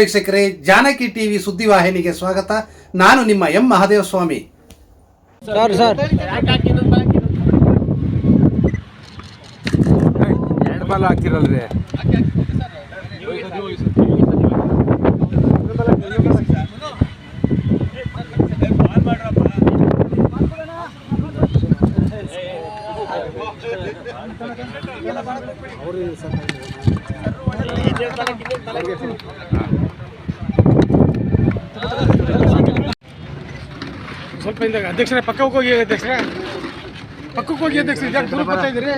ವೀಕ್ಷಕರೇ ಜಾನಕಿ ಟಿವಿ ಸುದ್ದಿವಾಹಿನಿಗೆ ಸ್ವಾಗತ. ನಾನು ನಿಮ್ಮ M Mahadeva Swamy sir sir. ಎರಡು ಬಾಲ್ ಹಾಕಿರಲ್ರಿ. ಸ್ವಲ್ಪ ಹಿಂದಾಗ ಅಧ್ಯಕ್ಷರೇ ಪಕ್ಕಕ್ಕೆ ಹೋಗಿ ಅಧ್ಯಕ್ಷರೇ. ಪಕ್ಕಕ್ಕೆ ಹೋಗಿ ಅಧ್ಯಕ್ಷರೇ ಯಾಕೆ ದೂರ ಬರ್ತಾ ಇದ್ದೀರಿ?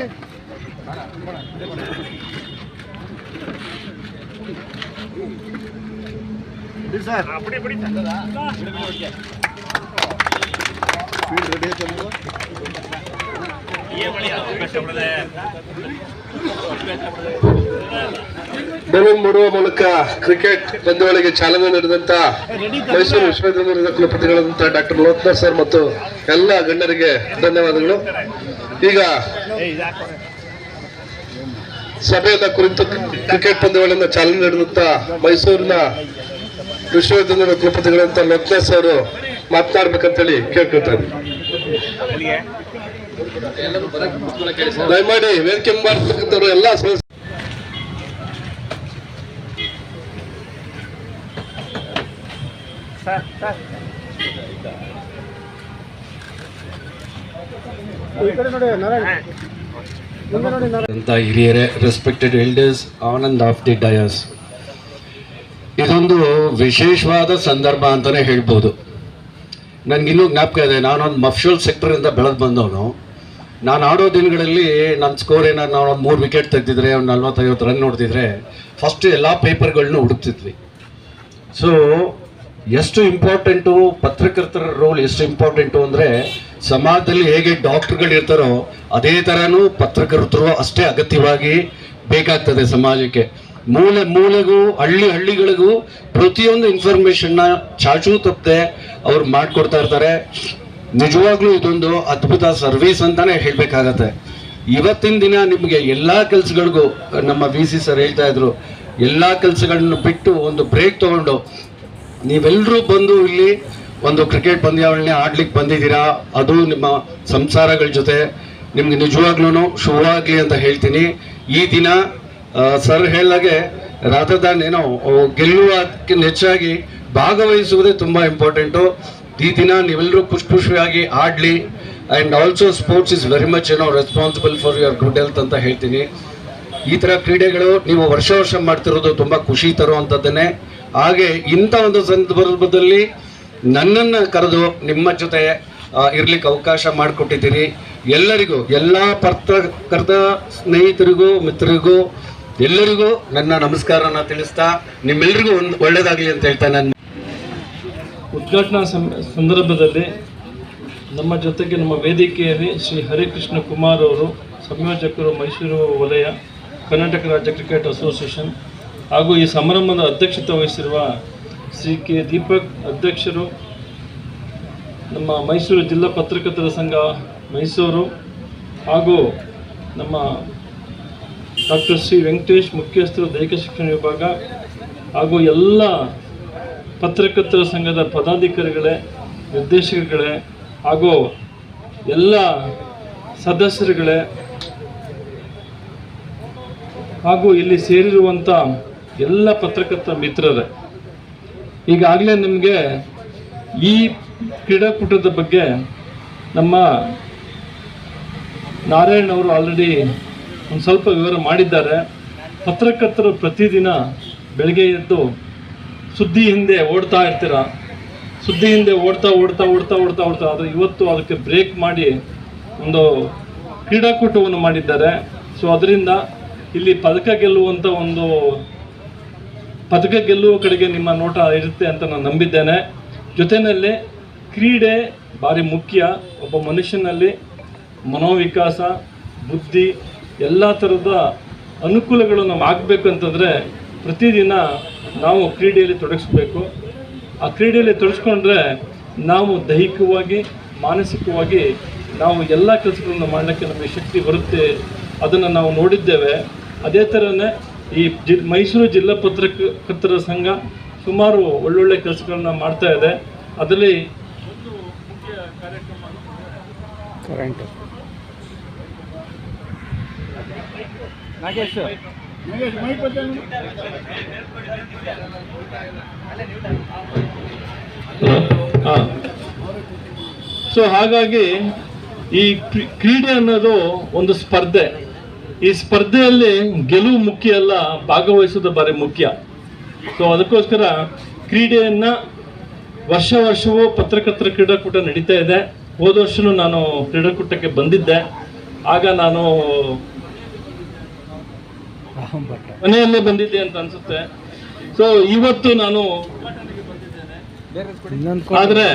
ಬಲೂನ್ ಮಾಡುವ ಮೂಲಕ ಕ್ರಿಕೆಟ್ ಪಂದ್ಯಾವಳಿಗೆ ಚಾಲನೆ ನೀಡಿದಂತ ಮೈಸೂರು ವಿಶ್ವವಿದ್ಯಾಲಯದ ಕುಲಪತಿಗಳಾದಂತಹ ಡಾಕ್ಟರ್ ಲೋಕನಾಥ್ ಸರ್ ಮತ್ತು ಎಲ್ಲ ಗಣ್ಯರಿಗೆ ಧನ್ಯವಾದಗಳು. ಈಗ ಸಭೆಯ ಕುರಿತು ಕ್ರಿಕೆಟ್ ಪಂದ್ಯಾವಳಿಯನ್ನು ಚಾಲನೆ ನೀಡಿದಂತ ಮೈಸೂರಿನ ವಿಶ್ವವಿದ್ಯಾಲಯದ ಕುಲಪತಿಗಳಂತ ಲೋಕನಾಥ್ ಸರ್ ಮಾತನಾಡ್ಬೇಕಂತೇಳಿ ಕೇಳ್ಕೊಳ್ತಾರೆ ದಯಮಾಡಿ ವೇದಿಕೆ ಮಾಡ್ತಕ್ಕಂಥವ್ರು ಎಲ್ಲ ಅಂತ ಹಿರಿಯರೇ respected elders Anand of the dyers ಇದೊಂದು ವಿಶೇಷವಾದ ಸಂದರ್ಭ ಅಂತಲೇ ಹೇಳ್ಬೋದು. ನನಗಿನ್ನೂ ಜ್ಞಾಪಕ ಇದೆ ನಾನೊಂದು ಸೆಕ್ಟರ್ ಸೆಕ್ಟರಿಂದ ಬೆಳೆದು ಬಂದವನು. ನಾನು ಆಡೋ ದಿನಗಳಲ್ಲಿ ನನ್ನ ಸ್ಕೋರ್ ಏನಾದ್ರು ನಾವು ಒಂದು ಮೂರು ವಿಕೆಟ್ ತೆಗೆದಿದ್ರೆ, ಒಂದು ನಲ್ವತ್ತೈವತ್ತು ರನ್ ನೋಡ್ತಿದ್ರೆ ಫಸ್ಟ್ ಎಲ್ಲ ಪೇಪರ್ಗಳನ್ನೂ ಹುಡುಕ್ತಿದ್ವಿ. ಸೊ ಎಷ್ಟು ಇಂಪಾರ್ಟೆಂಟು ಪತ್ರಕರ್ತರ ರೋಲ್ ಎಷ್ಟು ಇಂಪಾರ್ಟೆಂಟು ಅಂದರೆ, ಸಮಾಜದಲ್ಲಿ ಹೇಗೆ ಡಾಕ್ಟರ್ಗಳು ಇರ್ತಾರೋ, ಅದೇ ಥರನೂ ಪತ್ರಕರ್ತರು ಅಷ್ಟೇ ಅಗತ್ಯವಾಗಿ ಬೇಕಾಗ್ತದೆ ಸಮಾಜಕ್ಕೆ. ಮೂಲೆ ಮೂಲೆಗೂ, ಹಳ್ಳಿ ಹಳ್ಳಿಗಳಿಗೂ ಪ್ರತಿಯೊಂದು ಇನ್ಫಾರ್ಮೇಷನ್ನ ಚಾಚೂ ತಪ್ಪದೆ ಅವ್ರು ಮಾಡಿಕೊಡ್ತಾ ಇರ್ತಾರೆ. ನಿಜವಾಗ್ಲೂ ಇದೊಂದು ಅದ್ಭುತ ಸರ್ವಿಸ್ ಅಂತಾನೆ ಹೇಳಬೇಕಾಗತ್ತೆ. ಇವತ್ತಿನ ದಿನ ನಿಮಗೆ ಎಲ್ಲ ಕೆಲಸಗಳಿಗೂ, ನಮ್ಮ ವಿ ಸಿ ಸರ್ ಹೇಳ್ತಾ ಇದ್ರು, ಎಲ್ಲ ಕೆಲಸಗಳನ್ನು ಬಿಟ್ಟು ಒಂದು ಬ್ರೇಕ್ ತಗೊಂಡು ನೀವೆಲ್ಲರೂ ಬಂದು ಇಲ್ಲಿ ಒಂದು ಕ್ರಿಕೆಟ್ ಪಂದ್ಯಾವಳಿನ ಆಡ್ಲಿಕ್ಕೆ ಬಂದಿದ್ದೀರಾ? ಅದು ನಿಮ್ಮ ಸಂಸಾರಗಳ ಜೊತೆ. ನಿಮ್ಗೆ ನಿಜವಾಗ್ಲೂ ಶುಭವಾಗ್ಲಿ ಅಂತ ಹೇಳ್ತೀನಿ. ಈ ದಿನ ಸರ್ ಹೇಳಾಗೆ ರಾಧದಾನ್ ಏನೋ ಗೆಲ್ಲುವುದಕ್ಕಿಂತ ಹೆಚ್ಚಾಗಿ ಭಾಗವಹಿಸುವುದೇ ತುಂಬ ಇಂಪಾರ್ಟೆಂಟು ಈ ದಿನ ನೀವೆಲ್ಲರೂ ಖುಷಿ ಖುಷಿಯಾಗಿ ಆಡಲಿ and also sports is very much ಏನೋ responsible for your good health ಅಂತ ಹೇಳ್ತೀನಿ. ಈ ಥರ ಕ್ರೀಡೆಗಳು ನೀವು ವರ್ಷ ವರ್ಷ ಮಾಡ್ತಿರೋದು ತುಂಬ ಖುಷಿ ತರುವಂಥದ್ದನ್ನೇ ಹಾಗೆ ಇಂಥ ಒಂದು ಸಂದರ್ಭದಲ್ಲಿ ನನ್ನನ್ನು ಕರೆದು ನಿಮ್ಮ ಜೊತೆ ಇರ್ಲಿಕ್ಕೆ ಅವಕಾಶ ಮಾಡಿಕೊಟ್ಟಿದ್ದೀರಿ. ಎಲ್ಲರಿಗೂ, ಎಲ್ಲ ಪತ್ರಕರ್ತ ಸ್ನೇಹಿತರಿಗೂ, ಮಿತ್ರರಿಗೂ, ಎಲ್ಲರಿಗೂ ನನ್ನ ನಮಸ್ಕಾರನ ತಿಳಿಸ್ತಾ ನಿಮ್ಮೆಲ್ಲರಿಗೂ ಒಂದು ಒಳ್ಳೆಯದಾಗಲಿ ಅಂತ ಹೇಳ್ತಾ ನಾನು ಉದ್ಘಾಟನಾ ಸಂದರ್ಭದಲ್ಲಿ ನಮ್ಮ ಜೊತೆಗೆ ನಮ್ಮ ವೇದಿಕೆಯಲ್ಲಿ ಶ್ರೀ ಹರಿಕೃಷ್ಣ ಕುಮಾರ್ ಅವರು, ಸಂಯೋಜಕರು ಮೈಸೂರು ವಲಯ ಕರ್ನಾಟಕ ರಾಜ್ಯ ಕ್ರಿಕೆಟ್ ಅಸೋಸಿಯೇಷನ್ ಹಾಗೂ ಈ ಸಮಾರಂಭದ ಅಧ್ಯಕ್ಷತೆ ವಹಿಸಿರುವ ಶ್ರೀ ಕೆ ದೀಪಕ್ ಅಧ್ಯಕ್ಷರು, ನಮ್ಮ ಮೈಸೂರು ಜಿಲ್ಲಾ ಪತ್ರಕರ್ತರ ಸಂಘ ಮೈಸೂರು ಹಾಗೂ ನಮ್ಮ ಡಾಕ್ಟರ್ ಶ್ರೀ ವೆಂಕಟೇಶ್ ಮುಖ್ಯಸ್ಥರು ದೈಹಿಕ ಶಿಕ್ಷಣ ವಿಭಾಗ ಹಾಗೂ ಎಲ್ಲ ಪತ್ರಕರ್ತರ ಸಂಘದ ಪದಾಧಿಕಾರಿಗಳೇ, ನಿರ್ದೇಶಕಗಳೇ ಹಾಗೂ ಎಲ್ಲ ಸದಸ್ಯರುಗಳೇ ಹಾಗೂ ಇಲ್ಲಿ ಸೇರಿರುವಂಥ ಎಲ್ಲ ಪತ್ರಕರ್ತ ಮಿತ್ರರೇ, ಈಗಾಗಲೇ ನಿಮಗೆ ಈ ಕ್ರೀಡಾಕೂಟದ ಬಗ್ಗೆ ನಮ್ಮ ನಾರಾಯಣ್ ಅವರು ಆಲ್ರೆಡಿ ಒಂದು ಸ್ವಲ್ಪ ವಿವರ ಮಾಡಿದ್ದಾರೆ. ಪತ್ರಕರ್ತರು ಪ್ರತಿದಿನ ಬೆಳಗ್ಗೆ ಎದ್ದು ಸುದ್ದಿ ಹಿಂದೆ ಓಡ್ತಾ ಇರ್ತೀರ? ಸುದ್ದಿ ಹಿಂದೆ ಓಡ್ತಾ ಓಡ್ತಾ ಓಡ್ತಾ ಓಡ್ತಾ ಓಡ್ತಾ ಅದು ಇವತ್ತು ಅದಕ್ಕೆ ಬ್ರೇಕ್ ಮಾಡಿ ಒಂದು ಕ್ರೀಡಾಕೂಟವನ್ನು ಮಾಡಿದ್ದಾರೆ. ಸೊ ಅದರಿಂದ ಇಲ್ಲಿ ಪದಕ ಗೆಲ್ಲುವಂಥ ಒಂದು ಪದಕ ಗೆಲ್ಲುವ ಕಡೆಗೆ ನಿಮ್ಮ ನೋಟ ಇರುತ್ತೆ ಅಂತ ನಾನು ನಂಬಿದ್ದೇನೆ. ಜೊತೆಯಲ್ಲಿ ಕ್ರೀಡೆ ಭಾರಿ ಮುಖ್ಯ. ಒಬ್ಬ ಮನುಷ್ಯನಲ್ಲಿ ಮನೋವಿಕಾಸ, ಬುದ್ಧಿ, ಎಲ್ಲ ಥರದ ಅನುಕೂಲಗಳು ನಾವು ಆಗಬೇಕಂತಂದರೆ ಪ್ರತಿದಿನ ನಾವು ಕ್ರೀಡೆಯಲ್ಲಿ ತೊಡಗಿಸ್ಬೇಕು. ಆ ಕ್ರೀಡೆಯಲ್ಲಿ ತೊಡಗಿಸ್ಕೊಂಡ್ರೆ ನಾವು ದೈಹಿಕವಾಗಿ, ಮಾನಸಿಕವಾಗಿ ನಾವು ಎಲ್ಲ ಕೆಲಸಗಳನ್ನು ಮಾಡಲಿಕ್ಕೆ ನಮಗೆ ಶಕ್ತಿ ಬರುತ್ತೆ. ಅದನ್ನು ನಾವು ನೋಡಿದ್ದೇವೆ. ಅದೇ ಥರನೇ ಈ ಜಿ, ಮೈಸೂರು ಜಿಲ್ಲಾ ಪತ್ರಕರ್ತರ ಸಂಘ ಸುಮಾರು ಒಳ್ಳೊಳ್ಳೆ ಕೆಲಸಗಳನ್ನ ಮಾಡ್ತಾ ಇದೆ. ಅದರಲ್ಲಿ ಕರೆಂಟ್ ಸೊ ಹಾಗಾಗಿ ಈ ಕ್ರೀ- ಕ್ರೀಡೆ ಅನ್ನೋದು ಒಂದು ಸ್ಪರ್ಧೆ. ಈ ಸ್ಪರ್ಧೆಯಲ್ಲಿ ಗೆಲುವು ಮುಖ್ಯ ಅಲ್ಲ ಭಾಗವಹಿಸೋದು ಬಾರಿ ಮುಖ್ಯ. ಸೊ ಅದಕ್ಕೋಸ್ಕರ ಕ್ರೀಡೆಯನ್ನ ವರ್ಷ ವರ್ಷವೂ ಪತ್ರಕರ್ತರ ಕ್ರೀಡಾಕೂಟ ನಡೀತಾ ಇದೆ. ಹೋದ ವರ್ಷನೂ ನಾನು ಕ್ರೀಡಾಕೂಟಕ್ಕೆ ಬಂದಿದ್ದೆ. ಆಗ ನಾನು ಮನೆಯಲ್ಲೇ ಬಂದಿದ್ದೆ ಅಂತ ಅನ್ಸುತ್ತೆ. ಸೊ ಇವತ್ತು ನಾನು ಆದ್ರೆ